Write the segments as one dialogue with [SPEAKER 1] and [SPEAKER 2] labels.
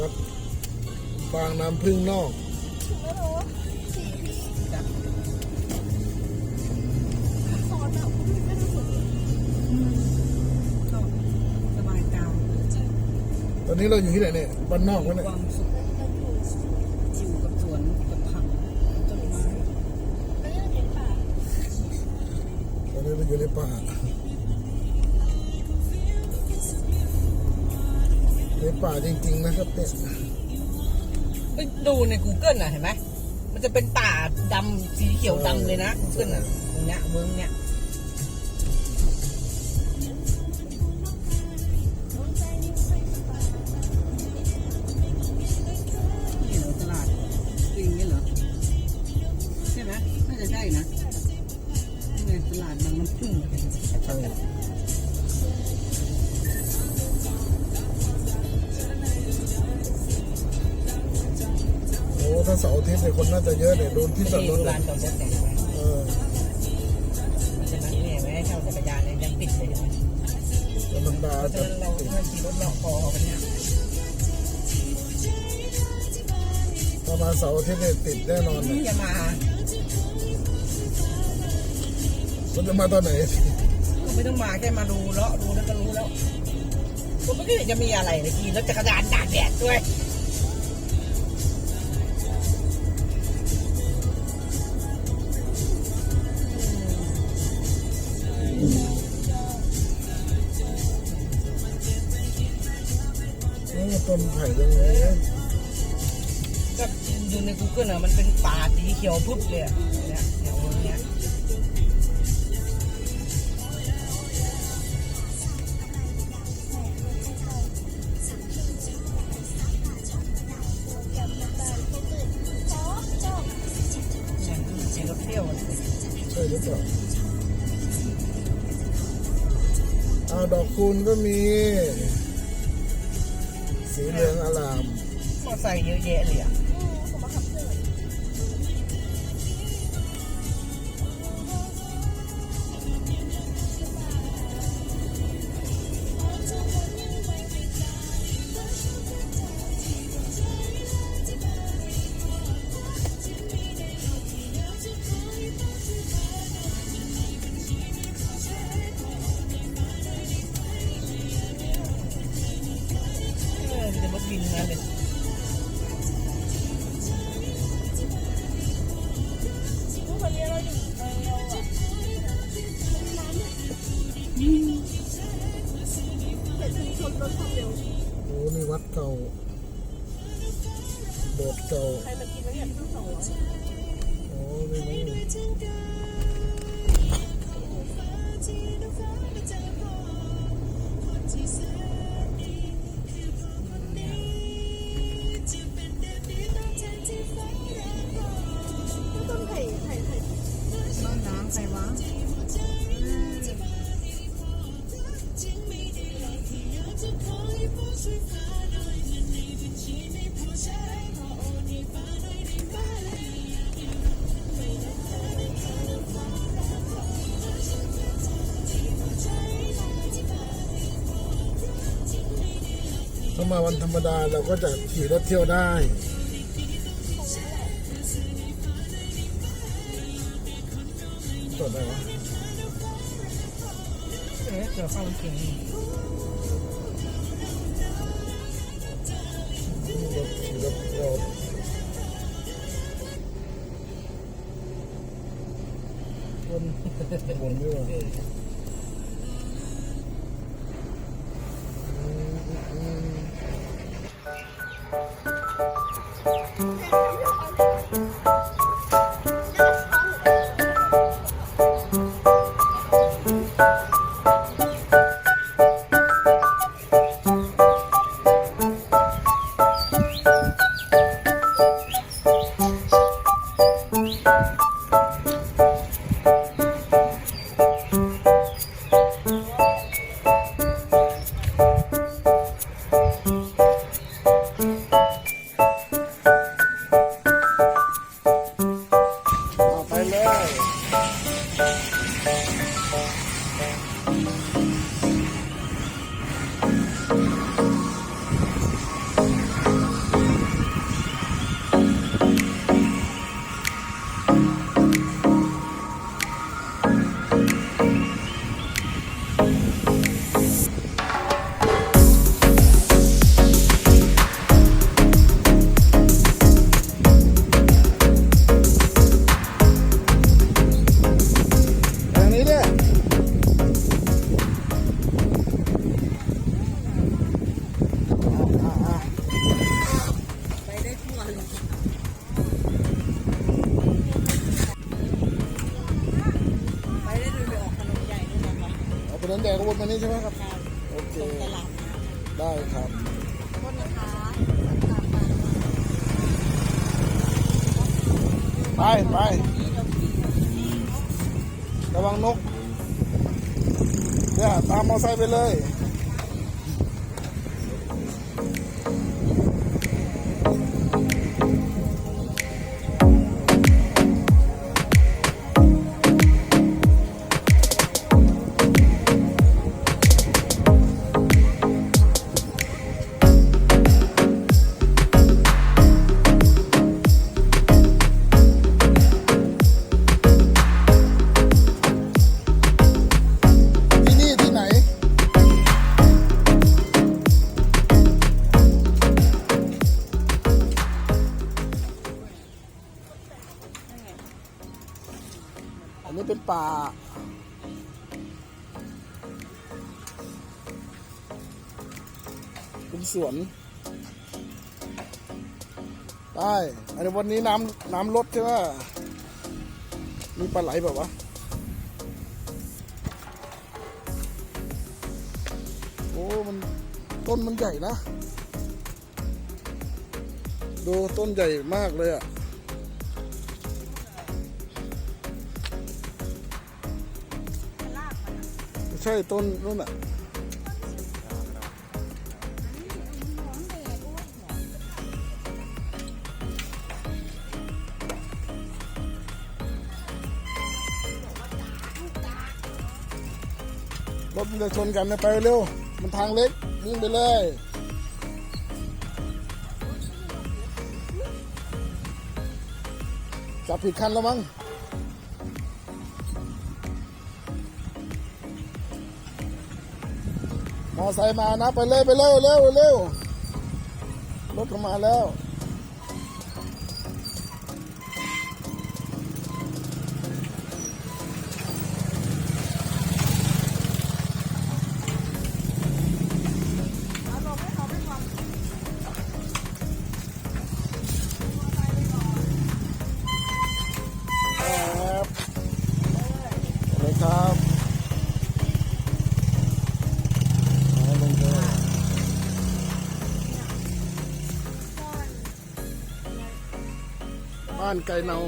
[SPEAKER 1] วัดบางน้ำพึ่งนอก
[SPEAKER 2] ถึงแล้วเหรอสี่พี
[SPEAKER 3] จ้ะ
[SPEAKER 2] สอนอะไม่ได้สอน
[SPEAKER 3] ก็สบายตา
[SPEAKER 1] ตอนนี้เราอยู่ที่ไหนเนี่ยบ้านนอกวะเนี่ย
[SPEAKER 3] ความสุขอยู่กับสวนกับผักต้นไม้
[SPEAKER 2] อันนี้เราเห็นป่า
[SPEAKER 1] ตอนนี้เราอยู่ในป่า ป่าจริงๆนะครับเนี่ย
[SPEAKER 3] ไปดูใน Google น่ะเห็นไหม มันจะเป็นป่าดำสีเขียวดำเลยนะ Google น่ะตรงเนี้ยเมืองเนี้ย
[SPEAKER 1] ที่จอดรถ
[SPEAKER 3] ร้านจอดรถแต่งไว้
[SPEAKER 1] เออ
[SPEAKER 3] เพราะฉะนั้นเนี่ยไม่ให้เช่าจักรยานเนี่ยยังปิดเลยใช่ไหม
[SPEAKER 1] ธรรมดา
[SPEAKER 3] เพราะฉะ
[SPEAKER 1] จะ
[SPEAKER 3] นั้นเราถ้าขี่รถเลาะคอกันเนี่ย
[SPEAKER 1] ถ้ามาเสาร์อาทิตย์เนี่ยติดแน่นอนเลย
[SPEAKER 3] อย่ามา
[SPEAKER 1] มันจะมาตอนไหน
[SPEAKER 3] ก็ไม่ต้องมาแค่มาดูเลาะดูแล้วก็รู้แล้วก็ไม่ได้จะมีอะไรเลยขี่รถจักรยานตากแดดด้วย
[SPEAKER 1] ต้นไผ่ตรงนี้
[SPEAKER 3] ก็ดูใน Google อะมันเป็นป่าสีเขียวปุ๊บเลยอะเนี่ยแถวเนี้ย
[SPEAKER 2] ชอบชอบ
[SPEAKER 3] เนี่ยขี่รถเที่ยวอะ
[SPEAKER 1] ใช่หรือเปล่าเอาดอกคูณก็มี สีเหลืองอลาม
[SPEAKER 3] มอไซค์เยอะแยะเลยอะ
[SPEAKER 2] ชนรถความเร็ว
[SPEAKER 1] โอ้นี่วัดเก่าโบสถ์เก่า
[SPEAKER 2] ใครมากินแล้วเนี่ยต้องสองร้อย
[SPEAKER 1] โอ้นี่ไมั้ง
[SPEAKER 2] ต้น
[SPEAKER 1] ถ้ามาวันธรรมดาเราก็จะขี่รถเที่ยวได้จอดได้วะ
[SPEAKER 3] เออเจอเข้าเก่ง
[SPEAKER 1] รถขี่รถเราวนวนด้วย เลย ได้ อันนี้วันนี้น้ำน้ำลดใช่ไหมมีปลาไหลแบบวะ โอ้ มันต้นมันใหญ่นะ ดูต้นใหญ่มากเลยอะ่ะไม่ใช่ต้นนู่นอะ จะชนกันนะไปเร็ว มันทางเล็กวิ่งไปเลยจับผิดคันแล้วมั้งมอไซค์มานะ ไปเลยไปเร็วเร็วเร็วรถเข้ามาแล้ว บ้านไก่เนา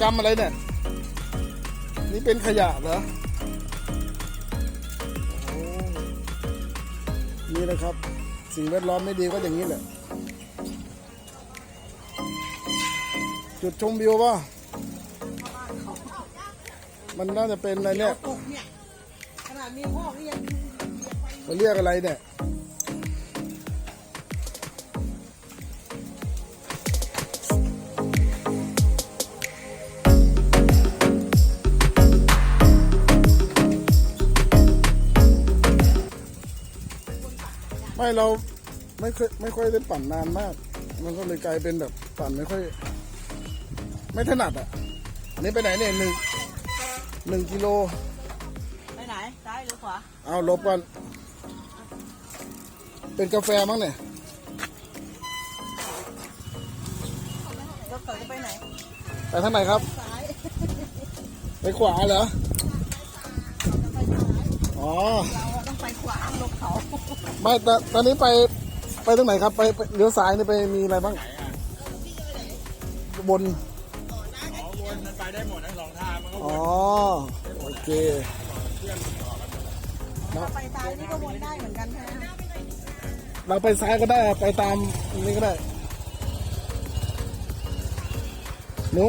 [SPEAKER 1] กรรมอะไรเนี่ย นี่เป็นขยะเหรอโอ้นี่นะครับ สิ่งแวดล้อมไม่ดีก็อย่างนี้แหละ จุดชมวิวป่ะมันน่าจะเป็นอะไรเนี่ย
[SPEAKER 2] ตกเนี่ยขนาดมีพ่อก็ยัง
[SPEAKER 1] เขาเรียกอะไรเนี่ย ไม่เราไม่เคยไม่ค่อยได้ปั่นนานมาก มันก็เลยกลายเป็นแบบปั่นไม่ค่อย ไม่ถนัดอะอันนี้ไปไหนเนี่ยหนึ่งหนึ่งกิโล
[SPEAKER 2] ไปไหน ซ้ายหรือขวา
[SPEAKER 1] เอาหลบก่อนเป็นกาแฟมั้งเนี่ย
[SPEAKER 2] รถเกิดจะไปไหน
[SPEAKER 1] ไปทางไหนครับ
[SPEAKER 2] ซ้าย
[SPEAKER 1] ไปขวาเหรอ อ๋อ
[SPEAKER 2] วาา
[SPEAKER 3] งลงเขา
[SPEAKER 1] ไม่ตอนตอนนี้ไปไปตรงไหนครับไปไปเลี้ยวซ้ายนี่ไปมีอะไรบ้างบน
[SPEAKER 4] อ๋อวนมันไปได้หมดทั้งสองทางมันก็ว
[SPEAKER 1] อ๋อนโอเค
[SPEAKER 3] ไปซ้ายนี่ก็วนได้เหมือนกันใช่ไหม
[SPEAKER 1] เราไปซ้ายก็ได้ไปตามนี้ก็ได้หนู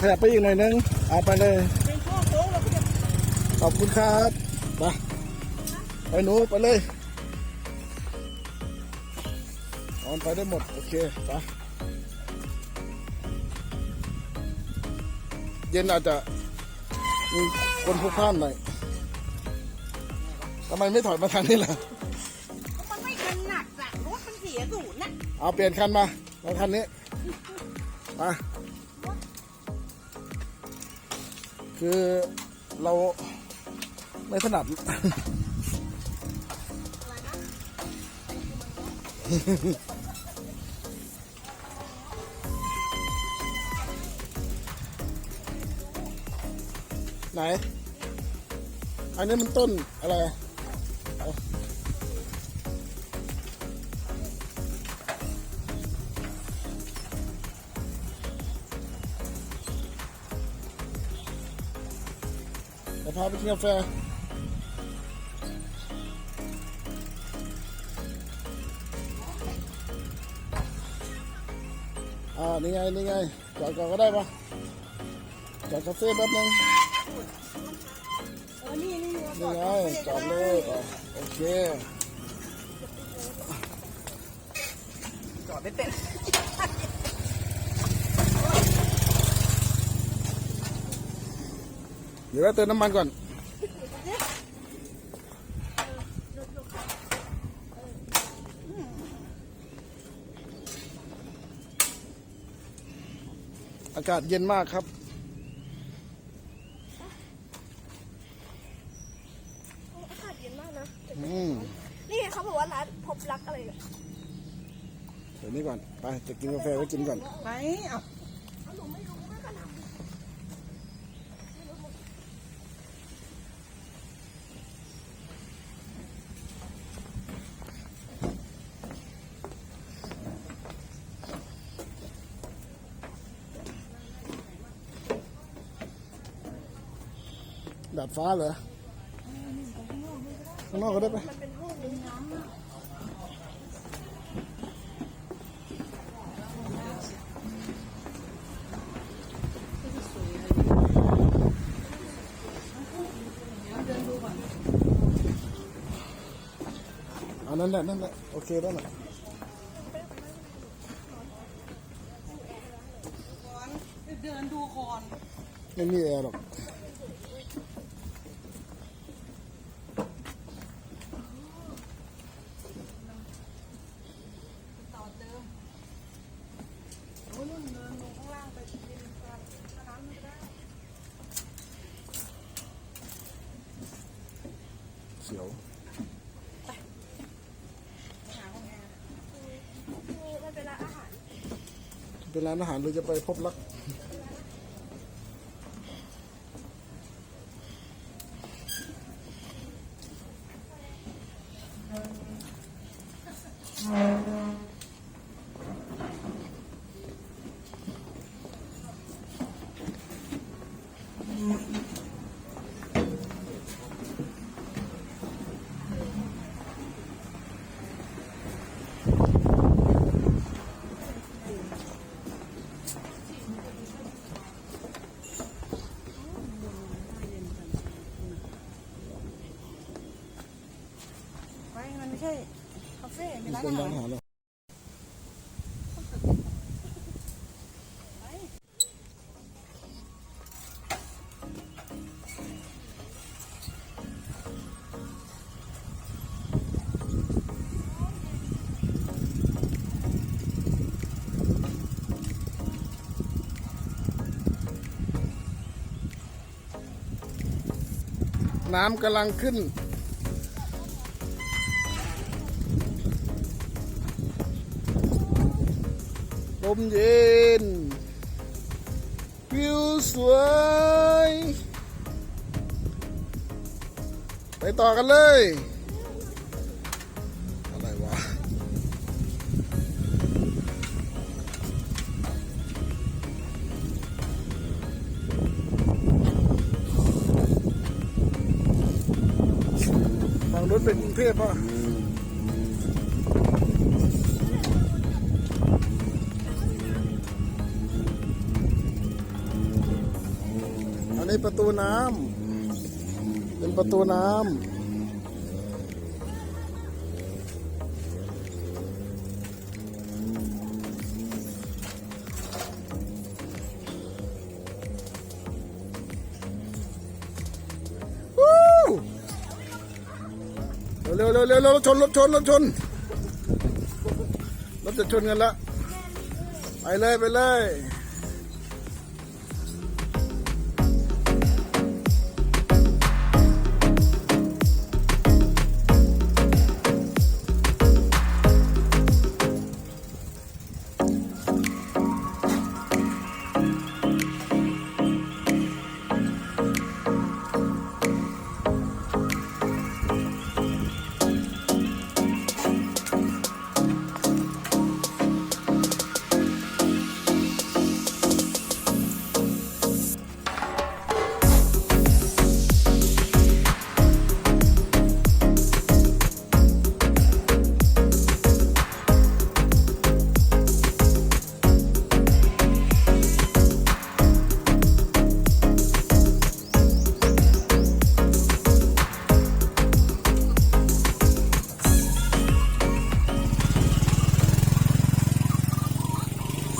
[SPEAKER 1] ขยับไปอีกหน่อยนึงเอาไปเลย
[SPEAKER 3] เป็นช่วงโค้งเราก็จะ
[SPEAKER 1] ขอบคุณครับ ไปไปหนูไปเลยออนไปได้หมด โอเคไปเย็นอาจจะมีคนพลุกพล่านหน่อยทำไมไม่ถอยมาทางนี้ล่ะ
[SPEAKER 3] มันไม่ถนัดอะรถมันเสียศูนย์น่ะ
[SPEAKER 1] เอาเปลี่ยนคันมามาคันนี้มาคือเราไม่ถนัด ไหน อันนี้มันต้นอะไรอะเอาเดี๋ยวพาไปกินกาแฟ อ่า นี่ไง นี่ไง จอดก่อนก็ได้ปะจอดคาเฟ่แป๊บนึง
[SPEAKER 3] เออนี่นี่
[SPEAKER 1] นี่ไง จอดเลยไปโอเค
[SPEAKER 3] จอดไม่เป็น
[SPEAKER 1] เดี๋ยวเราเติมน้ำมันก่อนากาศเย็นมากครับ
[SPEAKER 2] อากาศเย็นมากนะ
[SPEAKER 1] อืม
[SPEAKER 2] นี่ไงเขาบอกว่าร้านพบรักอะไรเนี่ย
[SPEAKER 1] เดี๋ยวนี้ก่อน ไป จะกินกาแฟไว้กินก่อน
[SPEAKER 3] ไปเอา
[SPEAKER 2] หนูไม่รู้ไม่ขนาด
[SPEAKER 1] ดาดฟ้าเหรอข้างนอกก็ได้ไป
[SPEAKER 2] มันเป็นห้องนึงน้ำอะ
[SPEAKER 1] อันนั้นแหละนั่นแหละโอเคได้หน่อย
[SPEAKER 3] ก่อนเดินดูก่อน
[SPEAKER 1] ไม่มีแอร์หรอก
[SPEAKER 3] ต่อเติมโอ้ยนู่นเดินลงข้างล่างไปกินกันน้ำไม่ได้
[SPEAKER 1] เสียว
[SPEAKER 3] หาห้องแอร์
[SPEAKER 2] มีมันเป็นร้านอาหาร
[SPEAKER 1] เป็น ร้านอาหารหรือจะไปพบรัก
[SPEAKER 3] ไม่มันไม่ใช่คาเฟ่เป็ นร้น
[SPEAKER 1] เป็น
[SPEAKER 3] อา
[SPEAKER 1] ร้าน
[SPEAKER 3] หาร
[SPEAKER 1] อาหารเหรอน้ำกำลังขึ้น ลมเย็น วิวสวย ไปต่อกันเลย อะไรวะ ฝั่งรถเป็นกรุงเทพป่ะ ประตูน้ำเป็นประตูน้ำเร็วเร็วเร็วเร็วรถชนรถชนรถชนรถจะชนกันละไปเลยไปเลย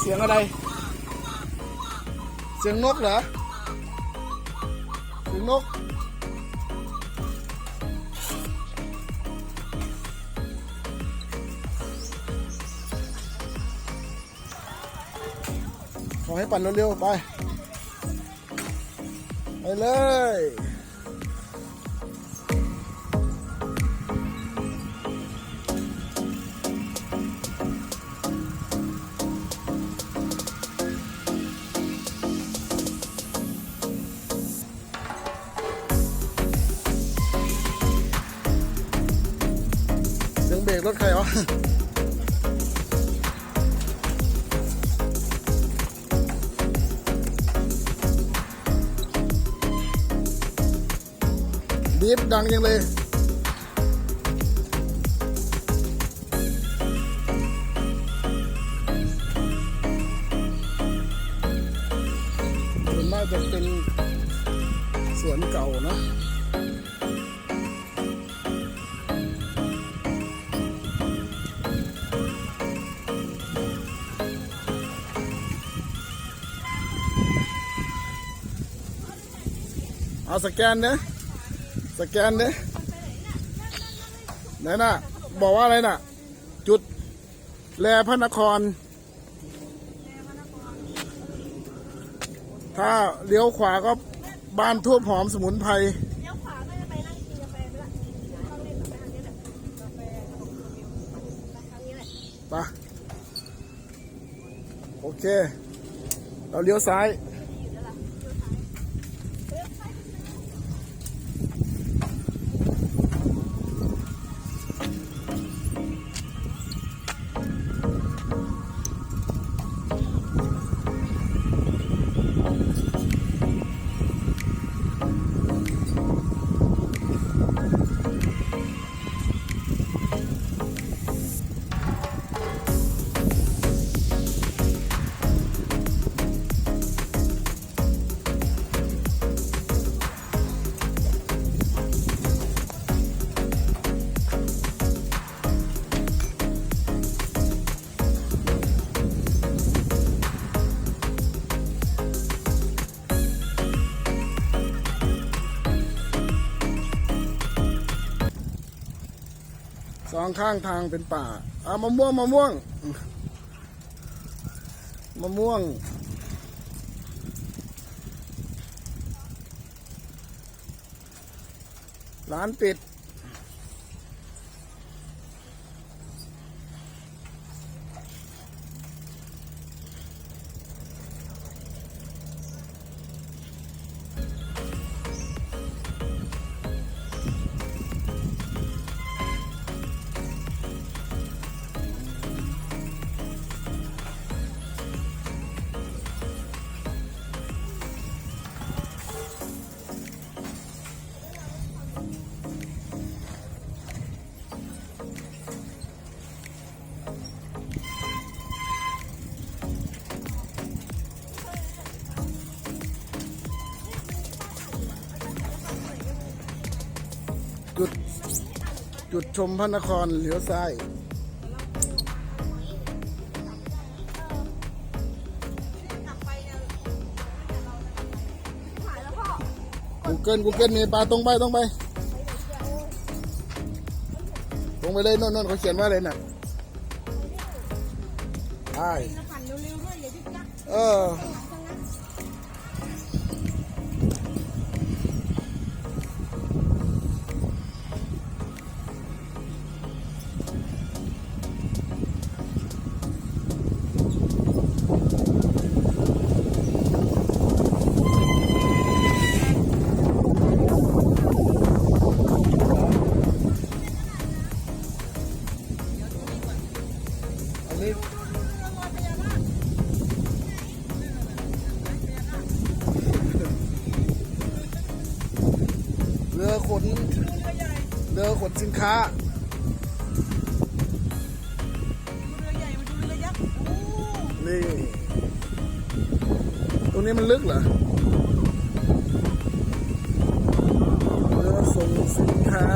[SPEAKER 1] สียงอะไร เสียงนกเหรอ เสียงนก ขอให้ปั่นเร็วๆไป ไปเลย บีบดังยังเลยส่วนมากจะเป็นสวนเก่านะเอาสแกนเนี่ย สแกนเนี่ยไหนน่ะ บอกว่าอะไรน่ะ จุดแลพระนคร ถ้าเลี้ยวขวาก็บ้านทูบหอมสมุนไพร
[SPEAKER 5] เลี้ยวขวาก็จะไปนั่งกินกาแฟไปละต้องเล่นไปทางนี้แหละกาแฟขนมเกียวไปทางนี้แหละ
[SPEAKER 1] ไปโอเค เราเลี้ยวซ้าย องข้างทางเป็นป่าอ่ามะม่วงมะม่วงมะม่วง ร้านปิด จุดชมพระนครเลี้ยวซ้าย
[SPEAKER 5] กลับไปเนี่ยหายแล้วพ่อ
[SPEAKER 1] Google Google มีปลาตรงไปตรงไปตรงไปเลยโน่นโน่นเขาเขียนว่าอะไรน่ะใช่
[SPEAKER 5] หันเร็วๆด้วยอย่ายึกยัก
[SPEAKER 1] เอออั อขนเรือขนสินค้า
[SPEAKER 2] เรือใหญ่มาดูเรือยักษ์โอ้
[SPEAKER 1] นี่ตรงนี้มันลึกเหรอเรือส่งสินค้า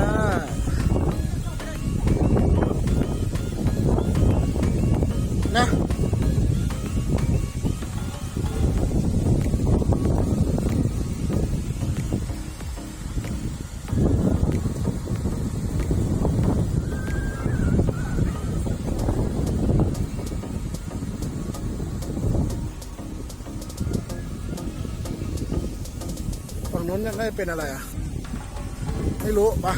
[SPEAKER 1] ฝั่งนู้นน่าจะเป็นอะไรอะ ไม่รู้ปะ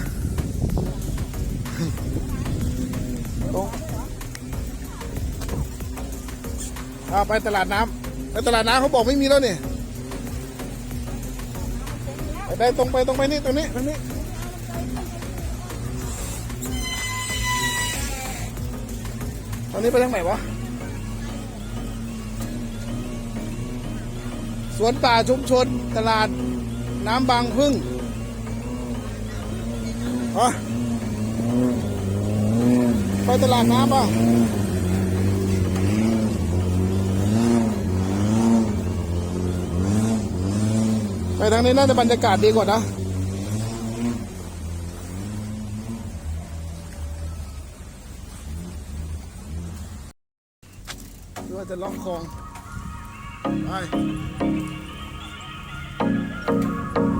[SPEAKER 1] ตรงอาไปตลาดน้ำไปตลาดน้ำเขาบอกไม่มีแล้วนี่ไปได้ตรงไปตรงไปนี่ตรงนี้ตรงนี้ตอนนี้ไปทางไหนวะ สวนป่าชุมชนตลาด น้ำบางพึ่งอะไปตลาดน้ำป่ะไปทางนี้น่าจะบรรยากาศดีกว่านะ ว่าจะล็อกคลอง ไป thank you